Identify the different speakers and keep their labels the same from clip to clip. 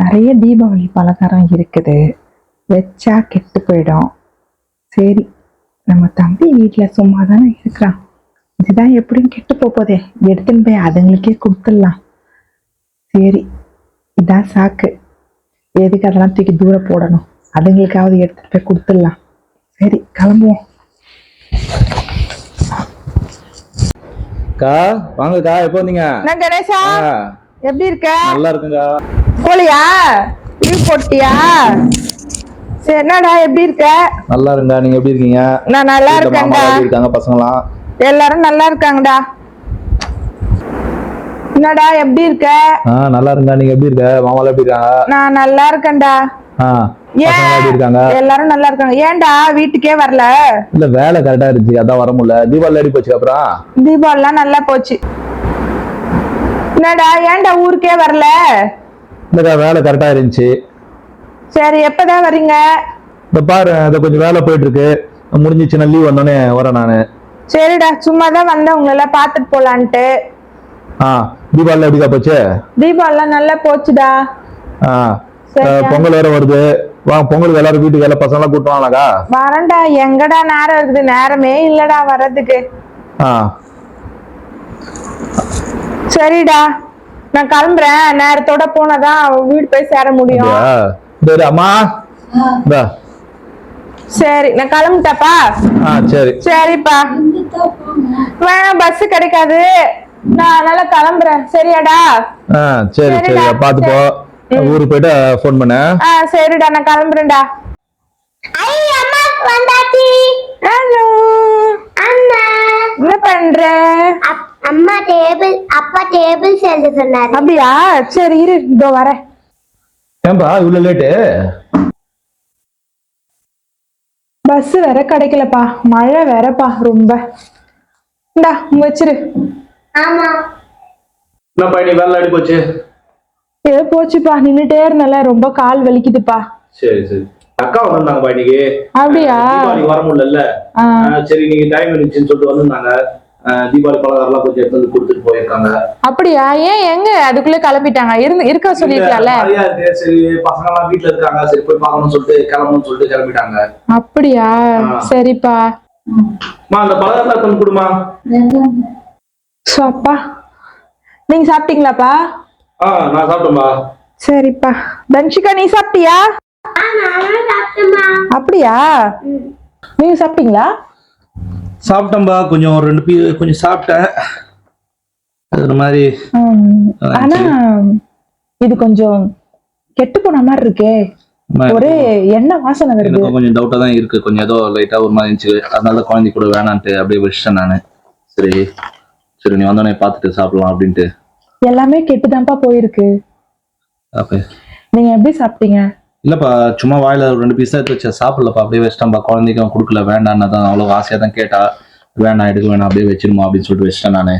Speaker 1: நிறைய தீபாவளி பலகாரம் இருக்குது. வச்சா கெட்டு போயிடும். சரி நம்ம தம்பி வீட்டில் சும்மா தானே இருக்கிறான். இதுதான் எப்படியும் கெட்டு போப் போதே. எடுத்துன்னு போய் அதுங்களுக்கே கொடுத்துடலாம். சரி இதான் சாக்கு. எதுக்கு அதெல்லாம் தூக்கி தூரம் போடணும்? அதுங்களுக்காவது எடுத்துட்டு போய் கொடுத்துடலாம். சரி கிளம்புவோம்.
Speaker 2: அக்கா வாங்கக்கா எப்போ வந்தீங்க?
Speaker 1: நான் கணேஷா. எப்படி இருக்க?
Speaker 2: நல்லா இருக்குங்க
Speaker 1: போலியா? லீவ் போட்டியா? சரி என்னடா எப்படி இருக்க?
Speaker 2: நல்லா இருங்க நீங்க எப்படி இருக்கீங்க?
Speaker 1: நான் நல்லா இருக்கேன்டா.
Speaker 2: இருக்காங்க பசங்களாம்?
Speaker 1: எல்லாரும் நல்லா இருக்காங்கடா. என்னடா எப்படி இருக்க?
Speaker 2: ஆ நல்லா இருங்க நீங்க எப்படி இருக்க? மாமாலாம் எப்படி இருக்காங்க?
Speaker 1: நான் நல்லா இருக்கேன்டா.
Speaker 2: ஆ
Speaker 1: எல்லாரும் நல்லா இருக்காங்க. ஏன்டா வீட்டுக்கே வரல?
Speaker 2: இல்ல வேலை கரெக்டா இருந்துச்சு அதான் வர முடியல. தீபாவளி அடி போச்சு அப்புறம்?
Speaker 1: தீபாவளிலாம் நல்லா போச்சு. என்னடா ஏன்டா ஊருக்கே வரல?
Speaker 2: இல்லக்கா வேலை கரெக்டா இருந்துச்சு?
Speaker 1: சரி எப்பதான் வர்றீங்க?
Speaker 2: இந்த பாரு இதை கொஞ்சம் வேலை போயிட்டு இருக்கு முடிஞ்சிச்சுன்னா லீவ் வந்தோடனே வரேன் நானு.
Speaker 1: சரிடா சும்மா தான் வந்தேன் உங்களை பார்த்துட்டு போலான்ட்டு.
Speaker 2: ஆ தீபாவளி எப்படிக்கா போச்சு?
Speaker 1: தீபாவளிலாம் நல்லா போச்சுடா.
Speaker 2: ஆ பொங்கல் வேற வருது. வாங்க பொங்கலுக்கு எல்லாரும் வீட்டுக்கு எல்லா பசங்களாம் கூட்டு வாங்களாக்கா
Speaker 1: வரேன்டா எங்கடா நேரம் இருக்குது? நேரமே இல்லடா வர்றதுக்கு.
Speaker 2: ஆ.
Speaker 1: சரிடா. நான் கிளம்புறேன். நேரத்தோட போனாதான் வீடு போய் சேர முடியும்.
Speaker 2: அம்மா.
Speaker 1: சரி நான் கிளம்பிட்டப்பா
Speaker 2: ஆ சரி.
Speaker 1: சரிப்பா. வேணாம் பஸ் கிடைக்காது. நான் அதனால கிளம்புறேன். சரியாடா?
Speaker 2: ஆ சரி சரி பார்த்து போ. ஊருக்கு போயிட்டு ஃபோன் பண்ணு.
Speaker 1: ஆ சரிடா நான் கிளம்புறேன்டா. ஹலோ
Speaker 3: அம்மா
Speaker 1: என்ன பண்ற?
Speaker 3: அப்- அம்மா டேபிள் அப்பா டேபிள் எழுத சொன்னாரு.
Speaker 1: அப்படியா? சரி இரு இதோ வரேன்.
Speaker 2: ஏன்பா இவ்வளவு லேட்டு
Speaker 1: பஸ் வேற கிடைக்கலப்பா. மழை வேறப்பா ரொம்ப. இந்தா வச்சிரு.
Speaker 3: ஆமா.
Speaker 2: என்னப்பா நீ வேலை அடி போச்சு?
Speaker 1: ஏதோ போச்சுப்பா. நின்னுட்டே இருந்தல ரொம்ப கால் வலிக்குதுப்பா.
Speaker 2: சரி சரி. அக்கா வந்திருந்தாங்கப்பா இன்னைக்கு.
Speaker 1: அப்படியா?
Speaker 2: வர முடியல
Speaker 1: ஆ,
Speaker 2: சரி நீங்க டைம் இருந்துச்சுன்னு சொல்லிட்டு வந்திருந்தாங்க. தீபாவளி பலகாரம்லாம் கொஞ்சம் எடுத்து வந்து கொடுத்துட்டு போயிருக்காங்க.
Speaker 1: அப்படியா? ஏன் எங்க? அதுக்குள்ள கிளம்பிட்டாங்க. இருந்து இருக்க சொல்லிருக்கலாம்ல
Speaker 2: நிறையா இருக்கு. சரி பசங்க எல்லாம் வீட்டுல இருக்காங்க. சரி போய் பார்க்கணும்னு சொல்லிட்டு கிளம்பணும்னு சொல்லிட்டு கிளம்பிட்டாங்க.
Speaker 1: அப்படியா. சரிப்பா.
Speaker 2: மா அந்த பலகாரம் எடுத்து வந்து கொடுமா.
Speaker 1: சோ அப்பா நீங்க சாப்பிட்டீங்களாப்பா?
Speaker 2: ஆ நான் சாப்பிட்டேன்பா
Speaker 1: சரிப்பா. தன்ஷிகா நீ சாப்பிட்டியா? அப்படியா? நீங்க சாப்பிட்டீங்களா?
Speaker 2: சாப்பிட்டேன்பா கொஞ்சம் ரெண்டு பீ கொஞ்சம் சாப்பிட்டேன். அது ஒரு மாதிரி
Speaker 1: ஆனா இது கொஞ்சம் கெட்டு போன மாதிரி இருக்கே. ஒரே எண்ணெய் வாசனை வருது.
Speaker 2: கொஞ்சம் டவுட்டா தான் இருக்கு. கொஞ்சம் ஏதோ லைட்டா ஒரு மாதிரி இருந்துச்சு. அதனால தான் குழந்தை கூட வேணான்ட்டு அப்படியே வச்சிட்டேன் நானு. சரி சரி நீ வந்தோடனே பார்த்துட்டு சாப்பிடலாம் அப்படின்ட்டு.
Speaker 1: எல்லாமே கெட்டுதான்ப்பா போயிருக்கு. நீங்க எப்படி சாப்பிட்டீங்க?
Speaker 2: இல்லைப்பா சும்மா வாயில் ரெண்டு பீஸ் எடுத்து வச்சு சாப்பிடலப்பா அப்படியே வச்சிட்டேன்ப்பா குழந்தைக்கும் கொடுக்கல வேண்டான்னு தான் அவ்வளோ ஆசையாக தான் கேட்டா. வேணாம் எடுக்க வேணாம் அப்படியே வச்சிருமா அப்படின்னு சொல்லிட்டு வச்சிட்டேன் நானு.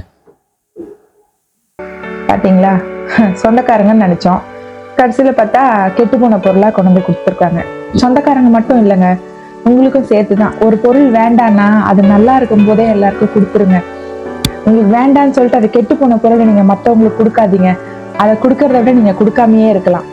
Speaker 1: பார்த்தீங்களா சொந்தக்காரங்கன்னு நினைச்சோம். கடைசியில பார்த்தா கெட்டு போன பொருளா கொண்டு வந்து கொடுத்துருக்காங்க. சொந்தக்காரங்க மட்டும் இல்லைங்க. உங்களுக்கும் சேர்த்து தான் ஒரு பொருள் வேண்டான்னா அது நல்லா இருக்கும் போதே எல்லாருக்கும் கொடுத்துருங்க. உங்களுக்கு வேண்டான்னு சொல்லிட்டு அது கெட்டு போன பொருளை நீங்கள் மற்றவங்களுக்கு கொடுக்காதீங்க. அதை கொடுக்கறத விட நீங்க கொடுக்காமையே இருக்கலாம்.